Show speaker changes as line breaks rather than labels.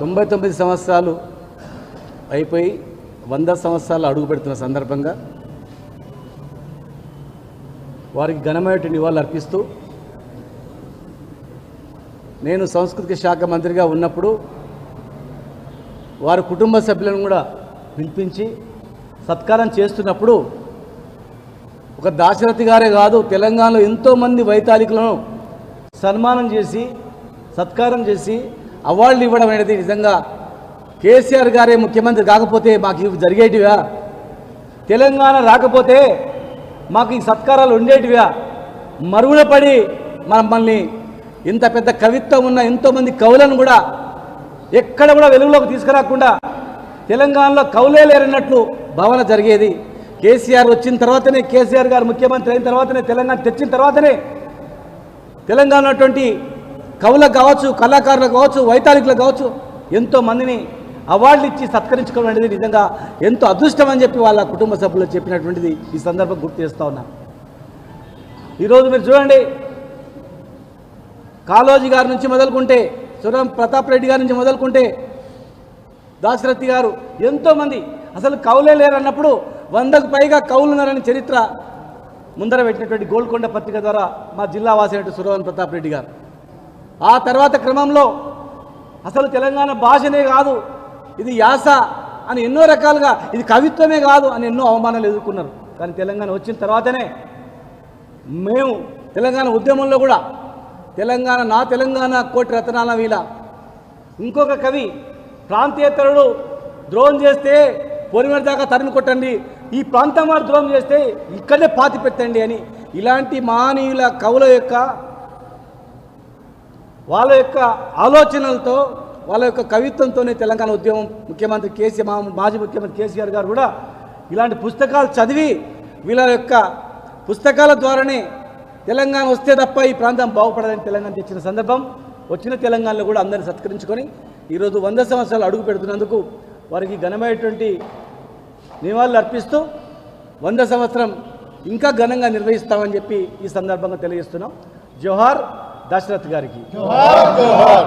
తొంభై తొమ్మిది సంవత్సరాలు అయిపోయి వంద సంవత్సరాలు అడుగు పెడుతున్న సందర్భంగా వారికి ఘనమైన నివాళులు అర్పిస్తూ నేను సాంస్కృతిక శాఖ మంత్రిగా ఉన్నప్పుడు వారి కుటుంబ సభ్యులను కూడా పిలిపించి సత్కారం చేస్తున్నప్పుడు ఒక దాశరథి గారే కాదు తెలంగాణలో ఎంతోమంది వైతాళికులను సన్మానం చేసి సత్కారం చేసి అవార్డులు ఇవ్వడం అనేది నిజంగా కేసీఆర్ గారే ముఖ్యమంత్రి కాకపోతే మాకు ఇవి జరిగేటివా? తెలంగాణ రాకపోతే మాకు ఈ సత్కారాలు ఉండేటివా? మరుగున పడి మమ్మల్ని ఇంత పెద్ద కవిత్వం ఉన్న ఎంతోమంది కవులను కూడా ఎక్కడ కూడా వెలుగులోకి తీసుకురాకుండా తెలంగాణలో కవులే లేరన్నట్లు భావన జరిగేది. కేసీఆర్ వచ్చిన తర్వాతనే కేసీఆర్ గారు ముఖ్యమంత్రి అయిన తర్వాతనే తెలంగాణ తెచ్చిన తర్వాతనే తెలంగాణ ఉన్నటువంటి కవులకు కావచ్చు కళాకారులకు కావచ్చు వైతాళికులకు కావచ్చు ఎంతో మందిని అవార్డులు ఇచ్చి సత్కరించుకోవడం అనేది నిజంగా ఎంతో అదృష్టం అని చెప్పి వాళ్ళ కుటుంబ సభ్యులు చెప్పినటువంటిది ఈ సందర్భం గుర్తు చేస్తూ ఉన్నా. ఈరోజు మీరు చూడండి కాళోజీ గారి నుంచి మొదలుకుంటే సురం ప్రతాప్ రెడ్డి గారి నుంచి మొదలుకుంటే దాశరథి గారు ఎంతోమంది అసలు కవులే లేరన్నప్పుడు వందకు పైగా కవులు ఉన్నారని చరిత్ర ముందర పెట్టినటువంటి గోల్కొండ పత్రిక ద్వారా మా జిల్లా వాసినట్టు సురవన్ ప్రతాప్ రెడ్డి గారు. ఆ తర్వాత క్రమంలో అసలు తెలంగాణ భాషనే కాదు ఇది యాస అని ఎన్నో రకాలుగా ఇది కవిత్వమే కాదు అని ఎన్నో అవమానాలు ఎదుర్కొన్నారు. కానీ తెలంగాణ వచ్చిన తర్వాతనే మేము తెలంగాణ ఉద్యమంలో కూడా తెలంగాణ నా తెలంగాణ కోటి రతనాల వీల. ఇంకొక కవి ప్రాంతీయతరుడు ద్రోహం చేస్తే పొలిమేర దాకా తరిమి కొట్టండి ఈ ప్రాంతం వారు ద్రోహం చేస్తే ఇక్కడే పాతి పెట్టండి అని ఇలాంటి మహనీయుల కవుల యొక్క వాళ్ళ యొక్క ఆలోచనలతో వాళ్ళ యొక్క కవిత్వంతోనే తెలంగాణ ఉద్యమం ముఖ్యమంత్రి కేసీఆర్ మా మాజీ ముఖ్యమంత్రి కేసీఆర్ గారు కూడా ఇలాంటి పుస్తకాలు చదివి వీళ్ళ యొక్క పుస్తకాల ద్వారానే తెలంగాణ వస్తే తప్ప ఈ ప్రాంతం బాగుపడదని తెలంగాణ తెచ్చిన సందర్భం. వచ్చిన తెలంగాణలో కూడా అందరిని సత్కరించుకొని ఈరోజు వంద సంవత్సరాలు అడుగు పెడుతున్నందుకు వారికి ఘనమైనటువంటి నివాళులు అర్పిస్తూ వంద సంవత్సరం ఇంకా ఘనంగా నిర్వహిస్తామని చెప్పి ఈ సందర్భంగా తెలియజేస్తున్నాం. జోహార్ దశరథ్ గారికి
జోహార్ జోహార్